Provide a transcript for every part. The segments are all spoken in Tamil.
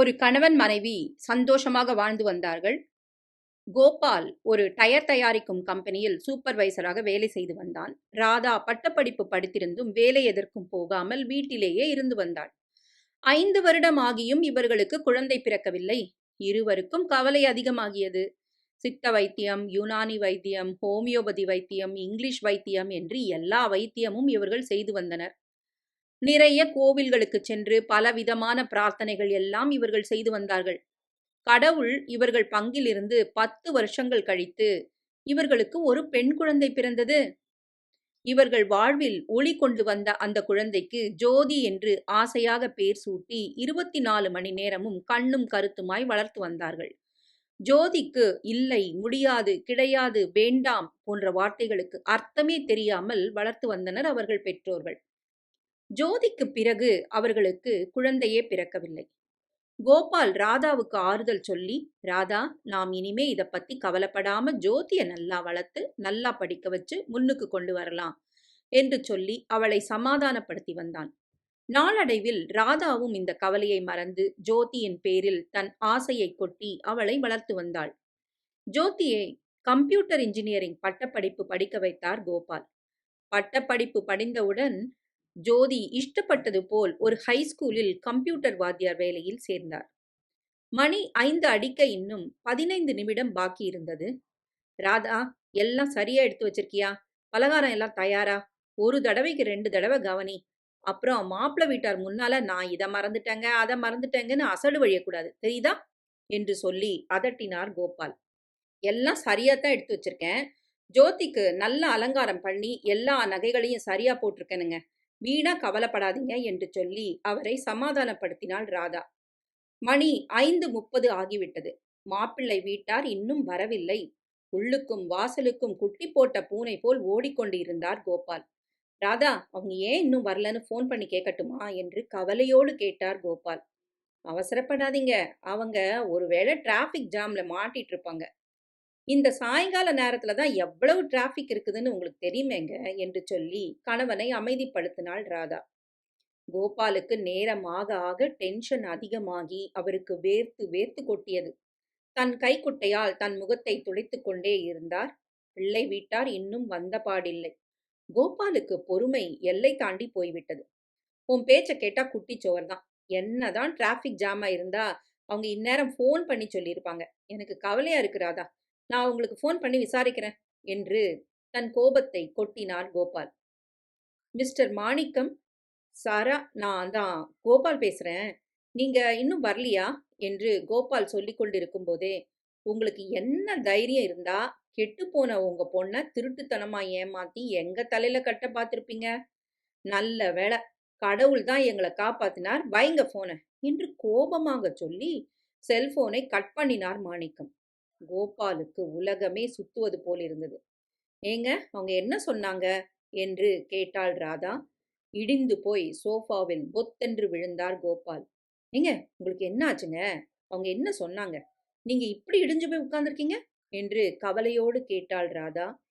ஒரு கணவன் மனைவி சந்தோஷமாக வாழ்ந்து வந்தார்கள். கோபால் ஒரு டயர் தயாரிக்கும் கம்பெனியில் சூப்பர்வைசராக வேலை செய்து வந்தான். ராதா பட்டப்படிப்பு படித்திருந்தும் வேலை எதற்கும் போகாமல் வீட்டிலேயே இருந்து வந்தாள். ஐந்து வருடம் ஆகியும் இவர்களுக்கு குழந்தை பிறக்கவில்லை. இருவருக்கும் கவலை அதிகமாகியது. சித்த வைத்தியம் யுனானி வைத்தியம் ஹோமியோபதி வைத்தியம் இங்கிலீஷ் வைத்தியம் என்று எல்லா வைத்தியமும் இவர்கள் செய்து வந்தனர். நிறைய கோவில்களுக்கு சென்று பலவிதமான பிரார்த்தனைகள் எல்லாம் இவர்கள் செய்து வந்தார்கள். கடவுள் இவர்கள் பங்கிலிருந்து பத்து வருஷங்கள் கழித்து இவர்களுக்கு ஒரு பெண் குழந்தை பிறந்தது. இவர்கள் வாழ்வில் ஒளி கொண்டு வந்த அந்த குழந்தைக்கு ஜோதி என்று ஆசையாக பேர் சூட்டி இருபத்தி நாலு மணி நேரமும் கண்ணும் கருத்துமாய் வளர்த்து வந்தார்கள். ஜோதிக்கு இல்லை முடியாது கிடையாது வேண்டாம் போன்ற வார்த்தைகளுக்கு அர்த்தமே தெரியாமல் வளர்த்து வந்தனர் அவர்கள் பெற்றோர்கள். ஜோதிக்கு பிறகு அவர்களுக்கு குழந்தையே பிறக்கவில்லை. கோபால் ராதாவுக்கு ஆறுதல் சொல்லி ராதா நாம் இனிமே இதை பத்தி கவலைப்படாம ஜோதியை நல்லா வளர்த்து நல்லா படிக்க வச்சு முன்னுக்கு கொண்டு வரலாம் என்று சொல்லி அவளை சமாதானப்படுத்தி வந்தான். நாளடைவில் ராதாவும் இந்த கவலையை மறந்து ஜோதியின் பேரில் தன் ஆசையை கொட்டி அவளை வளர்த்து வந்தாள். ஜோதியை கம்ப்யூட்டர் இன்ஜினியரிங் பட்டப்படிப்பு படிக்க வைத்தார் கோபால். பட்டப்படிப்பு படிந்தவுடன் ஜோதி இஷ்டப்பட்டது போல் ஒரு ஹைஸ்கூலில் கம்ப்யூட்டர் வாத்தியார் வேலையில் சேர்ந்தார். மணி ஐந்து அடிக்க இன்னும் பதினைந்து நிமிடம் பாக்கி இருந்தது. ராதா எல்லாம் சரியா எடுத்து வச்சிருக்கியா? பலகாரம் எல்லாம் தயாரா? ஒரு தடவைக்கு ரெண்டு தடவை கவனி. அப்புறம் மாப்பிள்ளை வீட்டார் முன்னால நான் இதை மறந்துட்டேங்க அதை மறந்துட்டேங்கன்னு அசடு வழியக்கூடாது. தெரியுதா? என்று சொல்லி அதட்டினார் கோபால். எல்லாம் சரியாத்தான் எடுத்து வச்சிருக்கேன். ஜோதிக்கு நல்ல அலங்காரம் பண்ணி எல்லா நகைகளையும் சரியா போட்டிருக்கேனுங்க. வீணா கவலைப்படாதீங்க என்று சொல்லி அவரை சமாதானப்படுத்தினாள் ராதா. மணி ஐந்து முப்பது ஆகிவிட்டது. மாப்பிள்ளை வீட்டார் இன்னும் வரவில்லை. உள்ளுக்கும் வாசலுக்கும் குட்டி போட்ட பூனை போல் ஓடிக்கொண்டு இருந்தார் கோபால். ராதா அவங்க ஏன் இன்னும் வரலன்னு ஃபோன் பண்ணி கேட்கட்டுமா என்று கவலையோடு கேட்டார் கோபால். அவசரப்படாதீங்க. அவங்க ஒருவேளை டிராஃபிக் ஜாம்ல மாட்டிட்டு இருப்பாங்க. இந்த சாயங்கால நேரத்துல தான் எவ்வளவு டிராஃபிக் இருக்குதுன்னு உங்களுக்கு தெரியுமேங்க? என்று சொல்லி கணவனை அமைதிப்படுத்தினாள் ராதா. கோபாலுக்கு நேரம் ஆக ஆக டென்ஷன் அதிகமாகி அவருக்கு வேர்த்து வேர்த்து கொட்டியது. தன் கைக்குட்டையால் தன் முகத்தை துடைத்து கொண்டே இருந்தார். பிள்ளை வீட்டார் இன்னும் வந்த பாடில்லை. கோபாலுக்கு பொறுமை எல்லை தாண்டி போய்விட்டது. உன் பேச்சை கேட்டா சோர் தான். என்னதான் டிராஃபிக் ஜாமா இருந்தா அவங்க இந்நேரம் ஃபோன் பண்ணி சொல்லியிருப்பாங்க. எனக்கு கவலையா இருக்கிறாதா நான் உங்களுக்கு ஃபோன் பண்ணி விசாரிக்கிறேன் என்று தன் கோபத்தை கொட்டினார் கோபால். மிஸ்டர் மாணிக்கம் சாரா நான் தான் கோபால் பேசுகிறேன் நீங்கள் இன்னும் வரலையா? என்று கோபால் சொல்லி கொண்டிருக்கும் போதே உங்களுக்கு என்ன தைரியம் இருந்தா கெட்டு போன உங்க பொண்ணை திருட்டுத்தனமா ஏமாத்தி எங்க தலையில கட்ட பார்த்துருப்பீங்க? நல்ல வேலை கடவுள் தான் எங்களை காப்பாத்தினார் வைங்க போன என்று கோபமாக சொல்லி செல்போனை கட் பண்ணினார் மாணிக்கம். கோபாலுக்கு உலகமே சுத்துவது போல் இருந்தது. ஏங்க அவங்க என்ன சொன்னாங்க? என்று கேட்டாள் ராதா. இடிந்து போய் சோஃபாவில் பொத்தென்று விழுந்தார் கோபால். ஏங்க உங்களுக்கு என்ன ஆச்சுங்க? அவங்க என்ன சொன்னாங்க? நீங்க இப்படி இடிஞ்சு போய் உட்கார்ந்துருக்கீங்க? என்று கவலையோடு கேட்டாள் ராதா.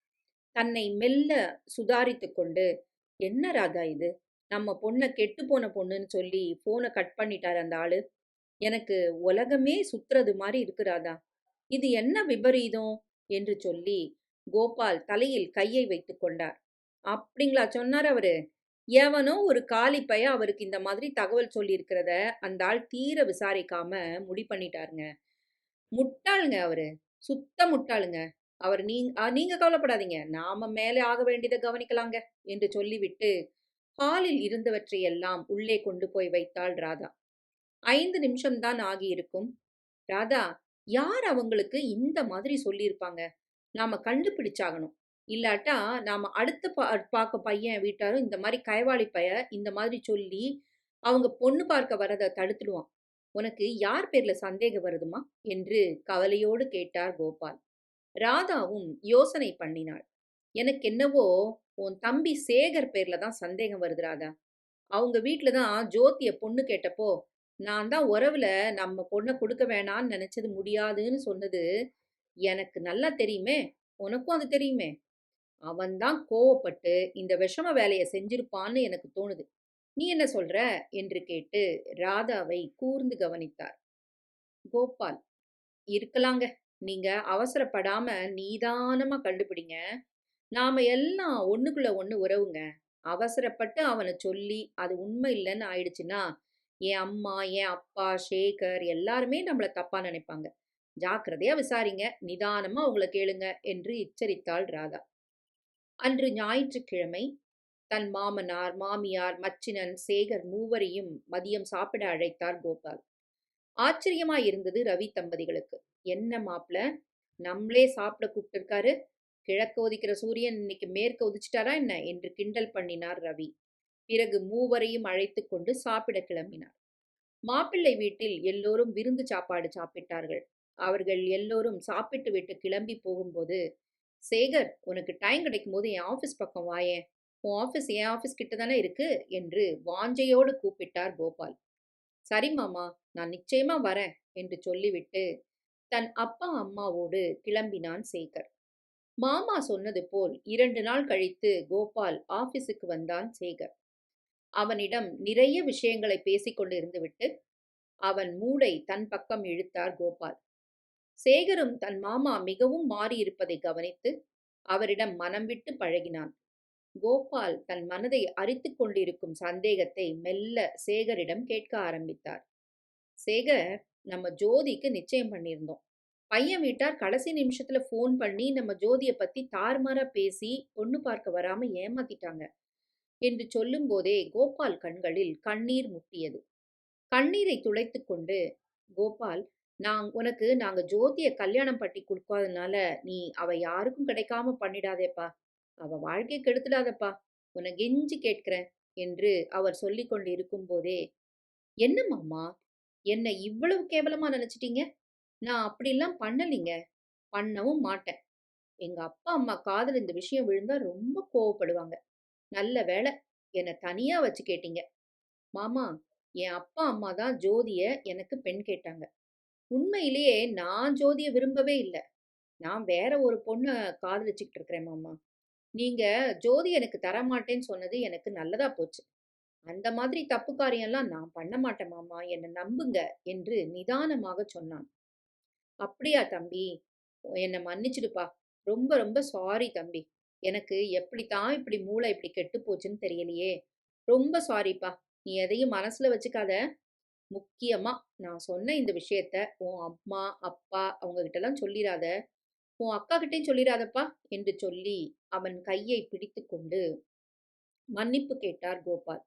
தன்னை மெல்ல சுதாரித்து கொண்டு என்ன ராதா இது? நம்ம பொண்ணை கெட்டு போன பொண்ணுன்னு சொல்லி போனை கட் பண்ணிட்டார் அந்த ஆளு. எனக்கு உலகமே சுத்துறது மாதிரி இருக்கு ராதா. இது என்ன விபரீதம்? என்று சொல்லி கோபால் தலையில் கையை வைத்து கொண்டார். அப்படிங்களா சொன்னார் அவரு. எவனோ ஒரு காலி பைய அவருக்கு இந்த மாதிரி தகவல் சொல்லியிருக்கிறத அந்த ஆள் தீர விசாரிக்காம முடி பண்ணிட்டாருங்க. முட்டாளுங்க அவரு. சுத்த முட்டாளுங்க. அவர் நீங்க நீங்க கவலைப்படாதீங்க. நாம மேலே ஆக வேண்டியதை கவனிக்கலாங்க என்று சொல்லிவிட்டு ஹாலில் இருந்தவற்றை எல்லாம் உள்ளே கொண்டு போய் வைத்தாள் ராதா. ஐந்து நிமிஷம்தான் ஆகியிருக்கும். ராதா யார் அவங்களுக்கு இந்த மாதிரி சொல்லியிருப்பாங்க? நாம கண்டுபிடிச்சாகணும். இல்லாட்டா நாம அடுத்த பா பார்க்க பையன் வீட்டாரும் இந்த மாதிரி கைவாளி பைய இந்த மாதிரி சொல்லி அவங்க பொண்ணு பார்க்க வரதை தடுத்துடுவான். உனக்கு யார் பேர்ல சந்தேகம் வருதுமா? என்று கவலையோடு கேட்டார் கோபால். ராதாவும் யோசனை பண்ணினாள். எனக்கு என்னவோ உன் தம்பி சேகர் பேர்ல தான் சந்தேகம் வருது ராதா. அவங்க வீட்டில தான் ஜோதிய பொண்ணு கேட்டப்போ நான் தான் உறவுல நம்ம பொண்ணை கொடுக்க வேணான்னு நினைச்சது முடியாதுன்னு சொன்னது எனக்கு நல்லா தெரியுமே உனக்கும் அது தெரியுமே அவன்தான் கோவப்பட்டு இந்த விஷம வேலையை செஞ்சிருப்பான்னு எனக்கு தோணுது நீ என்ன சொல்ற என்று கேட்டு ராதாவை கூர்ந்து கவனித்தார் கோபால் இருக்கலாங்க. நீங்க அவசரப்படாம நீதானமா கண்டுபிடிங்க. நாம எல்லாம் ஒண்ணுக்குள்ள ஒண்ணு உறவுங்க. அவசரப்பட்டு அவனை சொல்லி, அது உண்மை இல்லைன்னு ஆயிடுச்சுன்னா, என் அம்மா, என் அப்பா, ஷேகர் எல்லாருமே நம்மளை தப்பா நினைப்பாங்க. ஜாக்கிரதையா விசாரிங்க. நிதானமா அவங்கள கேளுங்க என்று எச்சரித்தாள் ராதா. அன்று ஞாயிற்றுக்கிழமை தன் மாமனார், மாமியார், மச்சினன், சேகர் மூவரையும் மதியம் சாப்பிட அழைத்தார் கோபால். ஆச்சரியமா இருந்தது ரவி தம்பதிகளுக்கு. என்ன மாப்பிள நம்மளே சாப்பிட கூப்பிட்டிருக்காரு. கிழக்கு உதிக்கிற சூரியன் இன்னைக்கு மேற்கு உதிச்சிட்டாரா என்ன என்று கிண்டல் பண்ணினார் ரவி. பிறகு மூவரையும் அழைத்து கொண்டு சாப்பிட கிளம்பினார். மாப்பிள்ளை வீட்டில் எல்லோரும் விருந்து சாப்பாடு சாப்பிட்டார்கள். அவர்கள் எல்லோரும் சாப்பிட்டு விட்டு கிளம்பி போகும்போது, சேகர் உனக்கு டைம் கிடைக்கும் போது என் ஆஃபீஸ் பக்கம் வாயேன். உன் ஆஃபீஸ் என் ஆஃபீஸ் கிட்ட தானே இருக்கு என்று வாஞ்சையோடு கூப்பிட்டார் கோபால். சரி மாமா, நான் நிச்சயமா வரேன் என்று சொல்லிவிட்டு தன் அப்பா அம்மாவோடு கிளம்பினான் சேகர். மாமா சொன்னது போல் இரண்டு நாள் கழித்து கோபால் ஆபீஸுக்கு வந்தான் சேகர். அவனிடம் நிறைய விஷயங்களை பேசிக் கொண்டிருந்துவிட்டு அவன் மூடை தன் பக்கம் இழுத்தார் கோபால். சேகரும் தன் மாமா மிகவும் மாறியிருப்பதை கவனித்து அவரிடம் மனம் விட்டு பழகினான். கோபால் தன் மனதை அரித்துக் கொண்டிருக்கும் சந்தேகத்தை மெல்ல சேகரிடம் கேட்க ஆரம்பித்தார். சேகர், நம்ம ஜோதிக்கு நிச்சயம் பண்ணியிருந்தோம். பையன் வீட்டார் கடைசி நிமிஷத்துல ஃபோன் பண்ணி நம்ம ஜோதியை பத்தி தார்மாரா பேசி பொண்ணு பார்க்க வராம ஏமாத்திட்டாங்க என்று சொல்லும்போதே கோபால் கண்களில் கண்ணீர் முட்டியது. கண்ணீரை துளைத்து கொண்டு கோபால் நான் உனக்கு நாங்க ஜோதிய கல்யாணம் பண்ணி கொடுக்காதனால நீ அவ யாருக்கும் கிடைக்காம பண்ணிடாதேப்பா. அவ வாழ்க்கை கெடுத்துடாதப்பா. உன்னை கெஞ்சி கேட்கிறேன் என்று அவர் சொல்லிக் கொண்டு இருக்கும்போதே என்ன மாமா என்னை இவ்வளவு கேவலமா நினைச்சிட்டீங்க நான் அப்படிலாம் பண்ணலிங்க பண்ணவும் மாட்டேன் எங்க அப்பா அம்மா காதல் இந்த விஷயம் விழுந்தா ரொம்ப கோவப்படுவாங்க நல்ல வேலை என்னை தனியா வச்சு கேட்டீங்க. மாமா என் அப்பா அம்மா தான் ஜோதிய எனக்கு பெண் கேட்டாங்க. உண்மையிலேயே நான் ஜோதிய விரும்பவே இல்லை. நான் வேற ஒரு பொண்ணை காதலிச்சுக்கிட்டு இருக்கிறேன் மாமா. நீங்க ஜோதி எனக்கு தரமாட்டேன்னு சொன்னது எனக்கு நல்லதா போச்சு. அந்த மாதிரி தப்பு காரியம்லாம் நான் பண்ண மாட்டேன் மாமா. என்னை நம்புங்க என்று நிதானமாக சொன்னான். அப்படியா தம்பி என்னை மன்னிச்சிடுப்பா. ரொம்ப ரொம்ப சாரி தம்பி. எனக்கு எப்படித்தான் இப்படி மூளை இப்படி கெட்டு போச்சுன்னு தெரியலையே. ரொம்ப சாரிப்பா நீ எதையும் மனசுல வச்சுக்காத. முக்கியமா நான் சொன்ன இந்த விஷயத்த உன் அம்மா அப்பா அவங்க கிட்டலாம் சொல்லிடாத உன் அக்கா கிட்டேயும் சொல்லிடாதப்பா என்று சொல்லி அவன் கையை பிடித்து கொண்டு மன்னிப்பு கேட்டார் கோபால்.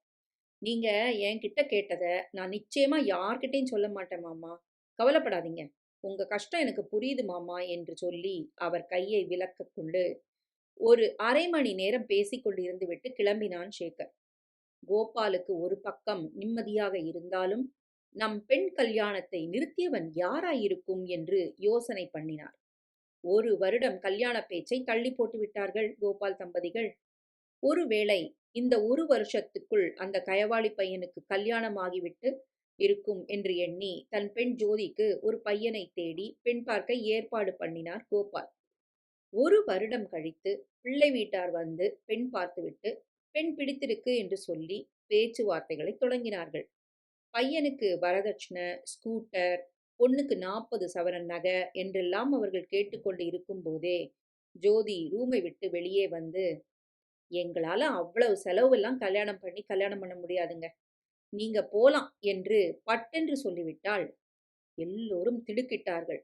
நீங்க என்கிட்ட கேட்டத நான் நிச்சயமா யார்கிட்டையும் சொல்ல மாட்டேன் மாமா. கவலைப்படாதீங்க. உங்க கஷ்டம் எனக்கு புரியுது மாமா என்று சொல்லி அவர் கையை விலக்க கொண்டு ஒரு அரை மணி நேரம் பேசிக்கொண்டிருந்து விட்டு கிளம்பினான் சேகர். கோபாலுக்கு ஒரு பக்கம் நிம்மதியாக இருந்தாலும் நம் பெண் கல்யாணத்தை நிறுத்தியவன் யாராயிருக்கும் என்று யோசனை பண்ணினார். ஒரு வருடம் கல்யாண பேச்சை தள்ளி போட்டு விட்டார்கள் கோபால் தம்பதிகள். ஒருவேளை இந்த ஒரு வருஷத்துக்குள் அந்த கயவாளி பையனுக்கு கல்யாணம் ஆகிவிட்டு இருக்கும் என்று எண்ணி தன் பெண் ஜோதிக்கு ஒரு பையனை தேடி பெண் பார்க்க ஏற்பாடு பண்ணினார் கோபால். ஒரு வருடம் கழித்து பிள்ளை வீட்டார் வந்து பெண் பார்த்துவிட்டு பெண் பிடித்திருக்கு என்று சொல்லி பேச்சுவார்த்தைகளை தொடங்கினார்கள். பையனுக்கு வரதட்சணை ஸ்கூட்டர் பொண்ணுக்கு நாற்பது சவரன் நகை என்றெல்லாம் அவர்கள் கேட்டுக்கொண்டு இருக்கும்போதே ஜோதி ரூமை விட்டு வெளியே வந்து எங்களால அவ்வளவு செலவெல்லாம் கல்யாணம் பண்ணி கல்யாணம் பண்ண முடியாதுங்க. நீங்க போலாம் என்று பட்டென்று சொல்லிவிட்டாள் எல்லோரும் திடுக்கிட்டார்கள்.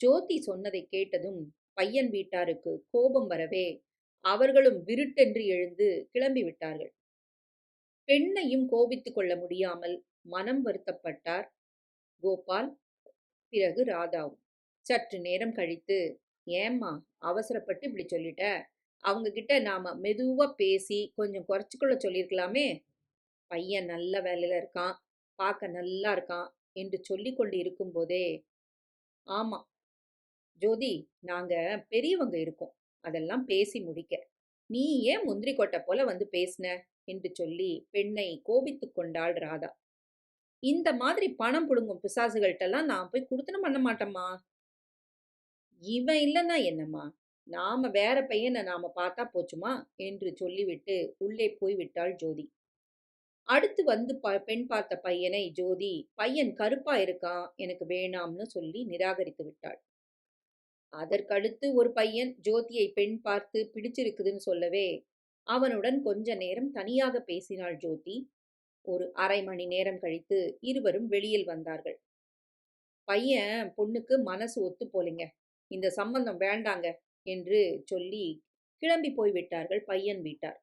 ஜோதி சொன்னதை கேட்டதும் பையன் வீட்டாருக்கு கோபம் வரவே அவர்களும் விருட்டென்று எழுந்து கிளம்பி விட்டார்கள் பெண்ணையும் கோபித்துக் கொள்ள முடியாமல் மனம் வருத்தப்பட்டார். கோபால் பிறகு ராதாவும். சற்று நேரம் கழித்து ஏம்மா அவசரப்பட்டு இப்படி சொல்லிட்ட? அவங்க கிட்ட நாம மெதுவா பேசி கொஞ்சம் குறைச்சிக்கொள்ள சொல்லியிருக்கலாமே பையன் நல்ல வேலையில இருக்கான் பார்க்க நல்லா இருக்கான் என்று சொல்லி கொண்டு இருக்கும்போதே ஆமா ஜோதி நாங்க பெரியவங்க இருக்கோம். அதெல்லாம் பேசி முடிக்க. நீ ஏன் முந்திரி கொட்டை போல வந்து பேசின? என்று சொல்லி பெண்ணை கோபித்து கொண்டாள் ராதா. இந்த மாதிரி பணம் புடுங்கும் பிசாசுகள்கிட்டலாம் நான் போய் கொடுத்தனும் பண்ண மாட்டேம்மா. இவன் இல்லைன்னா என்னம்மா? நாம வேற பையனை நாம பார்த்தா போச்சுமா? என்று சொல்லிவிட்டு உள்ளே போய் விட்டாள் ஜோதி. அடுத்து வந்து ப பெண் பார்த்த பையனை ஜோதி, "பையன் கருப்பா இருக்கான். எனக்கு வேணாம்னு" சொல்லி நிராகரித்து விட்டாள். அதற்கடுத்து ஒரு பையன் ஜோதியை பெண் பார்த்து பிடிச்சிருக்குதுன்னு சொல்லவே, அவனுடன் கொஞ்ச நேரம் தனியாக பேசினாள் ஜோதி. ஒரு அரை மணி நேரம் கழித்து இருவரும் வெளியில் வந்தார்கள். "பையன் பொண்ணுக்கு மனசு ஒத்து போலிங்க இந்த சம்பந்தம் வேண்டாங்க" என்று சொல்லி கிளம்பி போய்விட்டார்கள் பையன் வீட்டார்.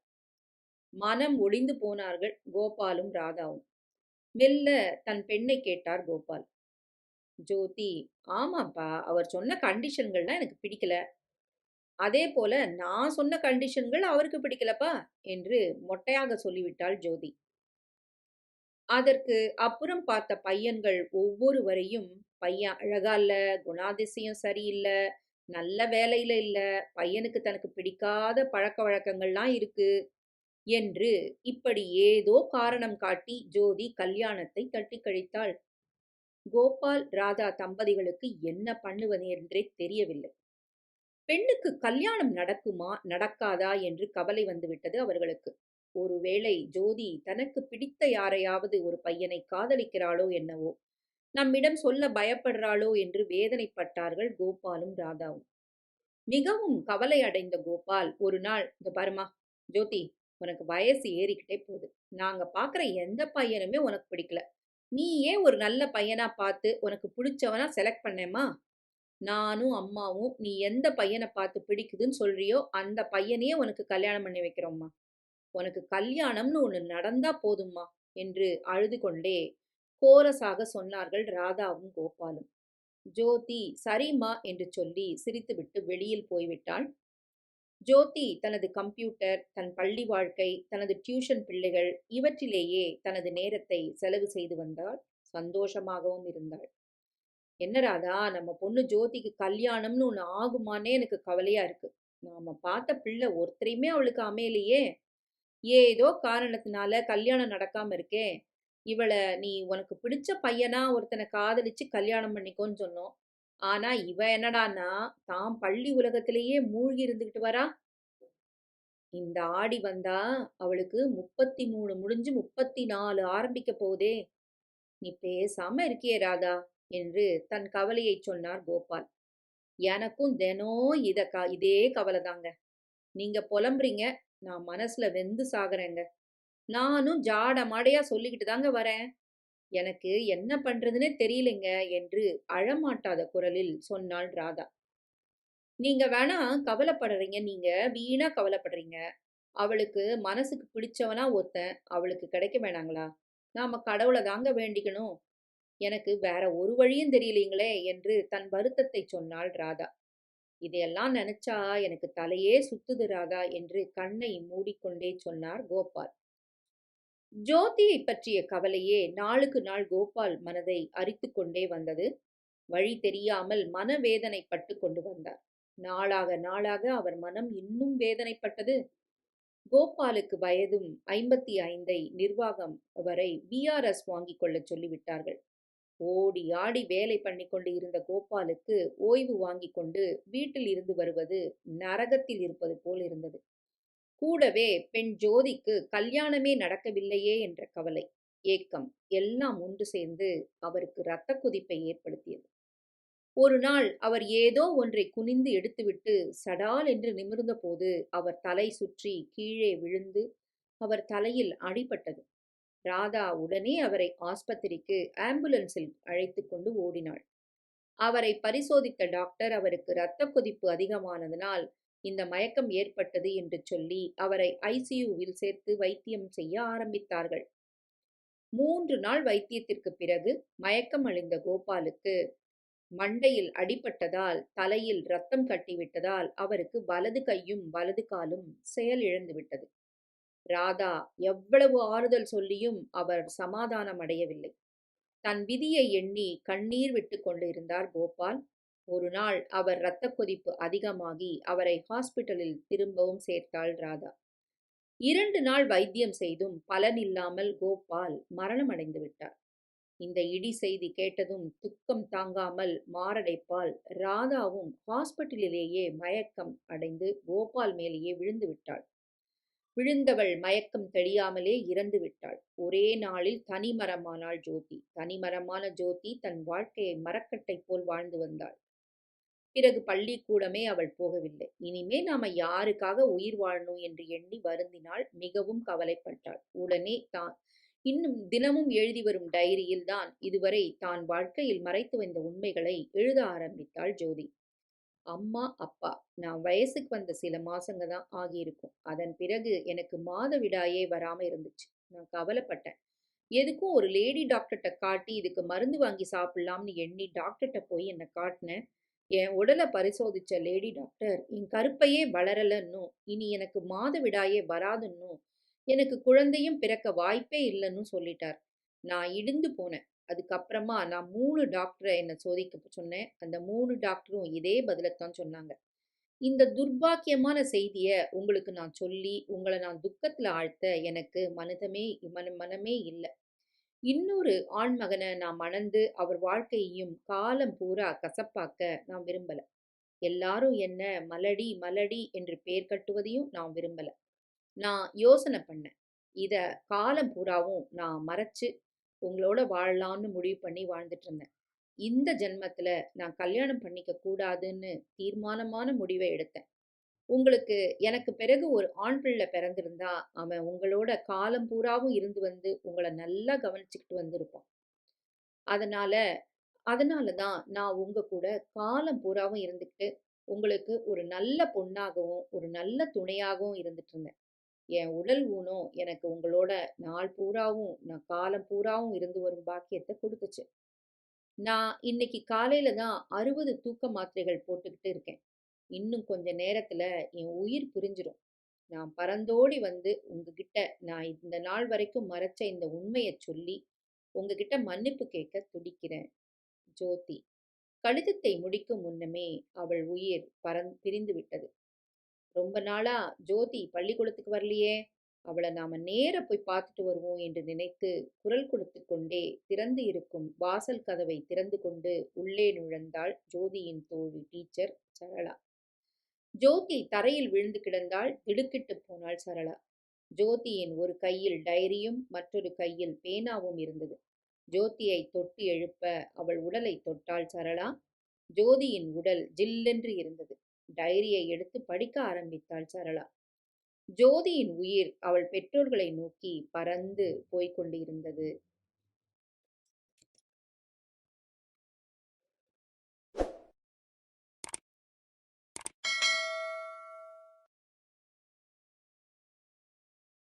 மனம் ஒளிந்து போனார்கள் கோபாலும் ராதாவும். மெல்ல தன் பெண்ணை கேட்டார் கோபால். ஜோதி, "ஆமாப்பா, அவர் சொன்ன கண்டிஷன்கள்லாம் எனக்கு பிடிக்கல. அதே போல நான் சொன்ன கண்டிஷன்கள் அவருக்கு பிடிக்கலப்பா" என்று மொட்டையாக சொல்லிவிட்டாள் ஜோதி. அதற்கு அப்புறம் பார்த்த பையன்கள் ஒவ்வொருவரையும், "பையன் அழகா இல்ல, குணாதிசயம் சரியில்லை நல்ல வேலையில இல்ல, பையனுக்கு தனக்கு பிடிக்காத பழக்க வழக்கங்கள்லாம் இருக்கு" என்று இப்படி ஏதோ காரணம் காட்டி ஜோதி கல்யாணத்தை தட்டி கழித்தாள். கோபால், ராதா தம்பதிகளுக்கு என்ன பண்ணுவது என்றே தெரியவில்லை. பெண்ணுக்கு கல்யாணம் நடக்குமா, நடக்காதா என்று கவலை வந்துவிட்டது அவர்களுக்கு. ஒருவேளை ஜோதி தனக்கு பிடித்த யாரையாவது ஒரு பையனை காதலிக்கிறாளோ என்னவோ, நம்மிடம் சொல்ல பயப்படுறாளோ என்று வேதனைப்பட்டார்கள் கோபாலும் ராதாவும். மிகவும் கவலை அடைந்த கோபால் ஒரு நாள், "இந்த ஜோதி உனக்கு வயசு ஏறிக்கிட்டே போகுது. நாங்க பார்க்குற எந்த பையனுமே உனக்கு பிடிக்கல. நீயே ஒரு நல்ல பையனா பார்த்து உனக்கு பிடிச்சவனா செலக்ட் பண்ணேம்மா. நானும் அம்மாவும் நீ எந்த பையனை பார்த்து பிடிக்குதுன்னு சொல்றியோ அந்த பையனையே உனக்கு கல்யாணம் பண்ணி வைக்கிறோம்மா. உனக்கு கல்யாணம்னு ஒன்று நடந்தா போதும்மா" என்று அழுது கொண்டே கோரசாக சொன்னார்கள் ராதாவும் கோபாலும். ஜோதி சரிம்மா என்று சொல்லி சிரித்துவிட்டு வெளியில் போய்விட்டாள். ஜோதி தனது கம்ப்யூட்டர், தன் பள்ளி வாழ்க்கை, தனது டியூஷன் பிள்ளைகள் இவற்றிலேயே தனது நேரத்தை செலவு செய்து வந்தாள். சந்தோஷமாகவும் இருந்தாள். "என்ன ராதா, நம்ம பொண்ணு ஜோதிக்கு கல்யாணம்னு ஒண்ணு ஆகுமானே எனக்கு கவலையா இருக்கு. நாம பார்த்த பிள்ளை ஒருத்தரையுமே அவளுக்கு அமையலையே. ஏதோ காரணத்தினால கல்யாணம் நடக்காம இருக்கே. இவளை நீ உனக்கு பிடிச்ச பையனா ஒருத்தனை காதலிச்சு கல்யாணம் பண்ணிக்கோன்னு சொன்னோம். ஆனா இவ என்னடான்னா, தான் பள்ளி உலகத்திலேயே மூழ்கி இருந்துகிட்டு வரா. இந்த ஆடி வந்தா அவளுக்கு 33 முடிஞ்சு 34 ஆரம்பிக்க போகுதே. நீ பேசாம இருக்கியே ராதா" என்று தன் கவலையைச் சொன்னார் கோபால். "எனக்கும் தினம் இத க இதே கவலைதாங்க. நீங்க புலம்புறீங்க, நான் மனசுல வெந்து சாகுறேங்க. நானும் ஜாட மாடையா சொல்லிக்கிட்டு தாங்க வரேன். எனக்கு என்ன பண்றதுன்னே தெரியலைங்க" என்று அழமாட்டாத குரலில் சொன்னாள் ராதா. "நீங்க வேணா கவலைப்படுறீங்க நீங்க வீணா கவலைப்படுறீங்க. அவளுக்கு மனசுக்கு பிடிச்சவனா ஒருத்தன் அவளுக்கு கிடைக்க வேணாங்களா? நாம கடவுளை தாங்க வேண்டிக்கணும். எனக்கு வேற ஒரு வழியும் தெரியலீங்களே" என்று தன் வருத்தத்தைச் சொன்னாள் ராதா. "இதையெல்லாம் நினைச்சா எனக்கு தலையே சுத்துது ராதா" என்று கண்ணை மூடிக்கொண்டே சொன்னார் கோபால். ஜோதியைப் பற்றிய கவலையே நாளுக்கு நாள் கோபால் மனதை அரித்து கொண்டே வந்தது. வழி தெரியாமல் மனவேதனைப்பட்டு கொண்டு வந்தார். நாளாக நாளாக அவர் மனம் இன்னும் வேதனைப்பட்டது. கோபாலுக்கு வயதும் 55ஐ நிர்வாகம் வரை வி.ஆர்.எஸ். வாங்கிக் கொள்ளச் சொல்லிவிட்டார்கள். ஓடி ஆடி வேலை பண்ணி கொண்டு இருந்த கோபாலுக்கு ஓய்வு வாங்கிக் கொண்டு வீட்டில் இருந்து வருவது நரகத்தில் இருப்பது போல் இருந்தது. கூடவே பெண் ஜோதிக்கு கல்யாணமே நடக்கவில்லையே என்ற கவலை, ஏக்கம் எல்லாம் ஒன்று சேர்ந்து அவருக்கு இரத்தக் கொதிப்பை ஏற்படுத்தியது. ஒரு நாள் அவர் ஏதோ ஒன்றை குனிந்து எடுத்துவிட்டு சடால் என்று நிமிர்ந்தபோது அவர் தலை சுற்றி கீழே விழுந்து அவர் தலையில் அடிபட்டது. ராதா உடனே அவரை ஆஸ்பத்திரிக்கு ஆம்புலன்ஸில் அழைத்து கொண்டு ஓடினாள். அவரை பரிசோதித்த டாக்டர் அவருக்கு இரத்தக் கொதிப்பு அதிகமானதனால் இந்த மயக்கம் ஏற்பட்டது என்று சொல்லி அவரை ஐசியூவில் சேர்த்து வைத்தியம் செய்ய ஆரம்பித்தார்கள். மூன்று நாள் வைத்தியத்திற்கு பிறகு மயக்கம் அழிந்த கோபாலுக்கு மண்டையில் அடிபட்டதால் தலையில் ரத்தம் கட்டிவிட்டதால் அவருக்கு வலது கையும் வலது காலும் செயலிழந்துவிட்டது. ராதா எவ்வளவு ஆறுதல் சொல்லியும் அவர் சமாதானம் அடையவில்லை. தன் விதியை எண்ணி கண்ணீர் விட்டுக் கொண்டிருந்தார் கோபால். ஒரு நாள் அவர் இரத்த கொதிப்பு அதிகமாகி அவரை ஹாஸ்பிட்டலில் திரும்பவும் சேர்த்தாள் ராதா. இரண்டு நாள் வைத்தியம் செய்தும் பலனில்லாமல் கோபால் மரணமடைந்து விட்டார். இந்த இடி செய்தி கேட்டதும் துக்கம் தாங்காமல் மாரடைப்பால் ராதாவும் ஹாஸ்பிட்டலிலேயே மயக்கம் அடைந்து கோபால் மேலேயே விழுந்து விட்டாள். விழுந்தவள் மயக்கம் தெளியாமலே இறந்து விட்டாள் ஒரே நாளில் தனிமரமானாள் ஜோதி தனிமரமான ஜோதி தன் வாழ்க்கையை மரக்கட்டை போல் வாழ்ந்து வந்தாள் பிறகு பள்ளிக்கூடமே அவள் போகவில்லை. இனிமே நாம யாருக்காக உயிர் வாழணும் என்று எண்ணி வருந்தினாள் மிகவும் கவலைப்பட்டாள். உடனே தான் இன்னும் தினமும் எழுதி வரும் டைரியில் தான் இதுவரை தான் வாழ்க்கையில் மறைத்து வந்த உண்மைகளை எழுத ஆரம்பித்தாள் ஜோதி. அம்மா அப்பா நான் வயசுக்கு வந்த சில மாசங்க தான் ஆகியிருக்கும். அதன் பிறகு எனக்கு மாத விடாயே வராம இருந்துச்சு. நான் கவலைப்பட்டேன். எதுக்கும் ஒரு லேடி டாக்டர்கிட்ட காட்டி இதுக்கு மருந்து வாங்கி சாப்பிடலாம்னு எண்ணி டாக்டர்கிட்ட போய் என்னை காட்டினேன். என் உடலை பரிசோதிச்ச லேடி டாக்டர் என் கருப்பையே வளரலன்னும் இனி எனக்கு மாதவிடாயே வராதுன்னும் எனக்கு குழந்தையும் பிறக்க வாய்ப்பே இல்லைன்னு சொல்லிட்டார். நான் இடிந்து போனேன். அதுக்கப்புறமா நான் மூணு டாக்டரை என்னை சோதிக்க சொன்னேன். அந்த மூணு டாக்டரும் இதே பதிலத்தான் சொன்னாங்க. இந்த துர்பாக்கியமான செய்தியை உங்களுக்கு நான் சொல்லி உங்களை நான் துக்கத்தில் ஆழ்த்த எனக்கு மனதமே மன மனமே இல்லை. இன்னொரு ஆண்மகனை நாம் நான் மணந்து அவர் வாழ்க்கையையும் காலம் பூரா கசப்பாக்க நான் விரும்பல. எல்லாரும் என்ன மலடி மலடி என்று பெயர் கட்டுவதையும் நான் விரும்பல. நான் யோசனை பண்ணேன். இத காலம் பூராவும் நான் மறைச்சு உங்களோட வாழலாம்னு முடிவு பண்ணி வாழ்ந்துட்டு இருந்தேன். இந்த ஜென்மத்துல நான் கல்யாணம் பண்ணிக்க கூடாதுன்னு தீர்மானமான முடிவை எடுத்தேன். உங்களுக்கு எனக்கு பிறகு ஒரு ஆண் பிள்ளை பிறந்திருந்தா அவன் உங்களோட காலம் பூராவும் இருந்து வந்து உங்களை நல்லா கவனிச்சுக்கிட்டு வந்திருப்பான். அதனால அதனால தான் நான் உங்க கூட காலம் பூராவும் இருந்துக்கிட்டு உங்களுக்கு ஒரு நல்ல பொண்ணாகவும் ஒரு நல்ல துணையாகவும் இருந்துட்டு இருந்தேன். என் உடல் ஊனம் எனக்கு உங்களோட நாள் பூராவும் நான் காலம் பூராவும் இருந்து வரும் பாக்கியத்தை கொடுத்துச்சு. நான் இன்னைக்கு காலையில தான் அறுபது தூக்க மாத்திரைகள் போட்டுக்கிட்டு இருக்கேன். இன்னும் கொஞ்ச நேரத்துல என் உயிர் புரிஞ்சிடும் நான் பறந்தோடி வந்து உங்ககிட்ட நான் இந்த நாள் வரைக்கும் மறைச்ச இந்த உண்மையை சொல்லி உங்ககிட்ட மன்னிப்பு கேட்க துடிக்கிறேன் ஜோதி. கடிதத்தை முடிக்கும் முன்னமே அவள் உயிர் பறந் பிரிந்து விட்டது. ரொம்ப நாளா ஜோதி பள்ளிக்கூடத்துக்கு வரலையே? அவளை நாம நேர போய் பார்த்துட்டு வருவோம் என்று நினைத்து குரல் கொடுத்து கொண்டே திறந்து இருக்கும் வாசல் கதவை திறந்து கொண்டு உள்ளே நுழைந்தாள் ஜோதியின் தோழி டீச்சர் சரளா. ஜோதி தரையில் விழுந்து கிடந்தால் திடுக்கிட்டு போனாள் சரளா. ஜோதியின் ஒரு கையில் டைரியும் மற்றொரு கையில் பேனாவும் இருந்தது. ஜோதியை தொட்டு எழுப்ப அவள் உடலை தொட்டாள் சரளா. ஜோதியின் உடல் ஜில்லென்று இருந்தது. டைரியை எடுத்து படிக்க ஆரம்பித்தாள் சரளா. ஜோதியின் உயிர் அவள் பெற்றோர்களை நோக்கி பறந்து போய்க் கொண்டிருந்தது.